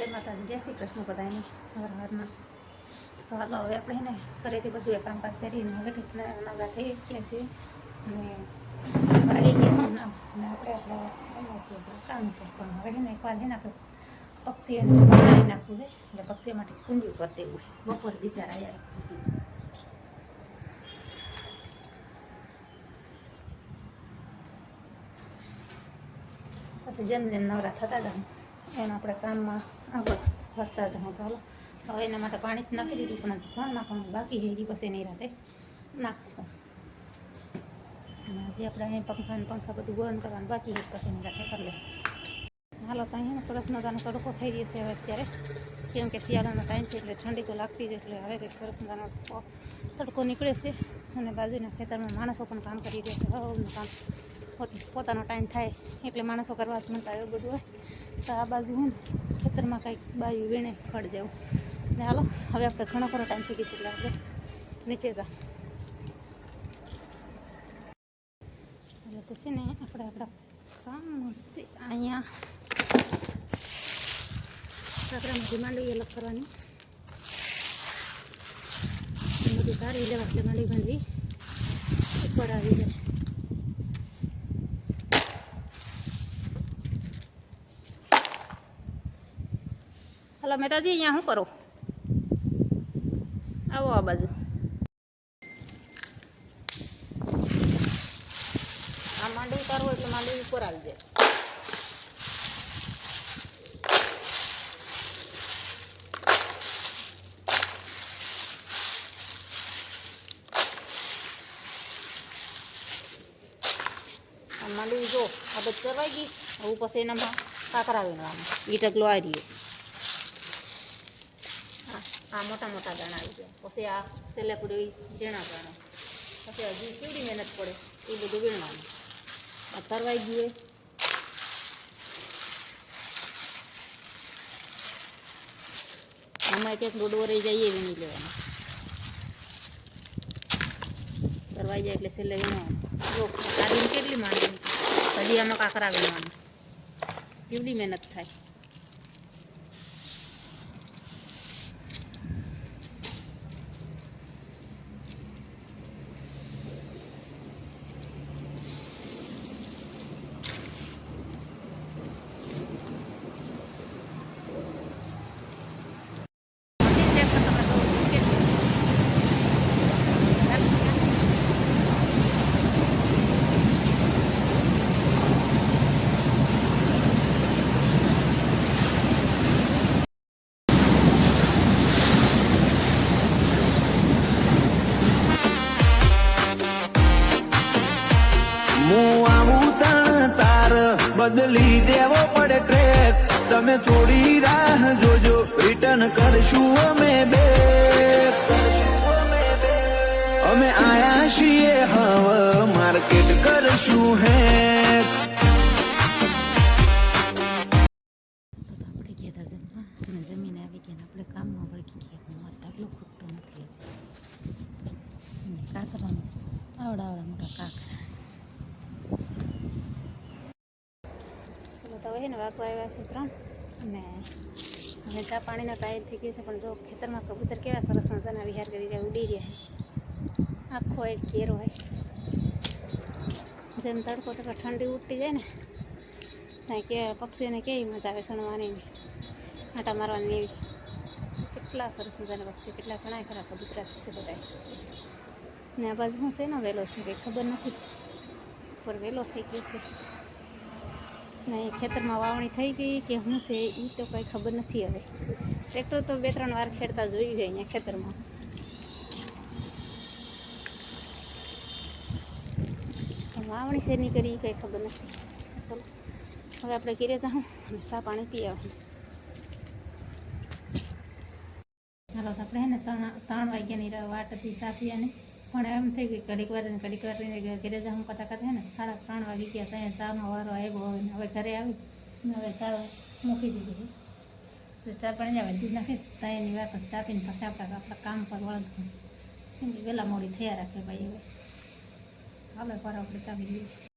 જય માતાજી, જય શ્રી કૃષ્ણ બધાને હર હરના. તો હાલો, હવે આપણે એને ઘરેથી બધું કામકાજ કરીને હવે કેટલા નવરા થઈ ગયા છીએ. અને વાગી ગયા છે ના આપણે આપણે કામ પણ હવે ને એકવાર છે ને આપણે પક્ષીઓને બનાવી નાખવું છે એટલે પક્ષીઓ માટે કુંડ્યું કરી દેવું બપોર બિચારા આવ્યા પછી જેમ જેમ નવરા થતા જાય એમ આપણે કામમાં આગળ વધતા જવું તો હવે એના માટે પાણી નાખી દીધું, પણ હજી છાણ નાખવાનું બાકી છે એ પછી નહીં રાતે નાખવું અને હજી આપણે અહીં પંખા પંખા બધું બંધ કરવાનું બાકી છે, પછી નહીં રાતે કરી લે હાલો, તો અહીંયા સરસ મજાનો તડકો થઈ ગયો છે હવે અત્યારે. કેમ કે શિયાળાનો ટાઈમ છે એટલે ઠંડી તો લાગતી જ એટલે હવે કંઈક સરસ મજાનો તડકો નીકળે છે. અને બાજુના ખેતરમાં માણસો પણ કામ કરી રહ્યા છે હવનું કામ પોતાનો ટાઈમ થાય એટલે માણસો કરવા જ મળતા એવું બધું હોય. તો આ બાજુ હું ખેતરમાં કંઈક બાયું વીણે ખડ જવું. ને હાલો, હવે આપણે ઘણો ખરો ટાઈમ થઈ ગયો છે એટલે આપણે નીચે જા. એટલે તો છે ને આપણે આપણા કામ છે અહીંયા. કાકરામાંથી માંડવી અલગ કરવાની. એ બધી કાઢી લેવા એટલે માંડવી માંડવી ઉપર આવી જાય. હલો મહેતાજી અહીંયા શું કરો? આવો આ બાજુ. આ માંડવી ઉતારવો એટલે માંડવી ઉપર આવી જાય આ માંડવી જો આ બધ કરવાઈ ગઈ, હવે પછી એનામાં કાકરા વીણવાનું. એ ઢગલો આ રહ્યો. આ આ મોટા મોટા દાણા આવી ગયા. પછી આ સેલે પૂરી ઝીણા દાણા. પછી હજી કેવડી મહેનત પડે, એ બધું વીણવાનું. આ તરવાઈ ગયું હોય આમાં ક્યાંક દોડવો રહી જઈએ વીણી લેવાનું. તરવાઈ જાય એટલે છેલ્લે વીણવાનું. જો કાઢીને કેટલી માંડવી? હજી આમાં કાકરા વીણવાનું. કેવડી મહેનત થાય. બદલી દેવો પડે ટ્રેક તમે થોડી રાહ જોજો રિટર્ન કરશું અમે બે. અમે આયા છીએ, હવે માર્કેટ કરશું હે જમીને આવી આપણે કામમાં મોટા કાકરા. તો ને વાગવા આવ્યા છે ત્રણ. અને હવે ચા પાણીના ટાઈમ થઈ ગયો છે, પણ જો ખેતરમાં કબૂતર કેવા સરસ મજાના વિહાર કરી રહ્યા, ઉડી રહ્યા આખો એક ઘેરો હોય. જેમ તડકો તડકો ઠંડી ઉઠતી જાય ને, ત્યાં કે પક્ષીઓને કેવી મજા આવે સણવાની. આટા મારવાની એવી. કેટલા સરસ મજાના પક્ષી, કેટલા ઘણા ખરા કબૂતરા છે બધા. ને આ બાજુ હું છે? વહેલો છે, કંઈ ખબર નથી. ઉપર વહેલો થઈ ગયો છે. ને ખેતરમાં વાવણી થઈ ગઈ કે શું છે એ તો કંઈ ખબર નથી હવે. ટ્રેક્ટર તો બે ત્રણ વાર ખેડતા જોઈ ગઈ અહીંયા ખેતરમાં. વાવણી છે નહીં કરી કંઈ ખબર નથી. ચલો, હવે આપણે ઘરે જાઉં અને સા પાણી પી આવું ચાલો આપણે હે ને ત્રણ ત્રણ વાગ્યાની વાટ હતી ચા પીને પણ એમ થઈ ગઈ ઘડીક વાર કડીક વાર ઘરે જાઉં કરતા કરતા હે ને સાડા ત્રણ વાગી ગયા ત્યાં ચાનો વારો આવ્યો હોય ને હવે ઘરે આવી હવે ચા મૂકી દીધી તો ચા પાણી જાય દૂધ નાખી ત્યાં એની વાત ચા પીને પછી આપણે આપણા કામ પર વળગું કેમ વહેલા મોડી થયા રાખે ભાઈ હવે. હવે પર આપણે ચાવી લઈએ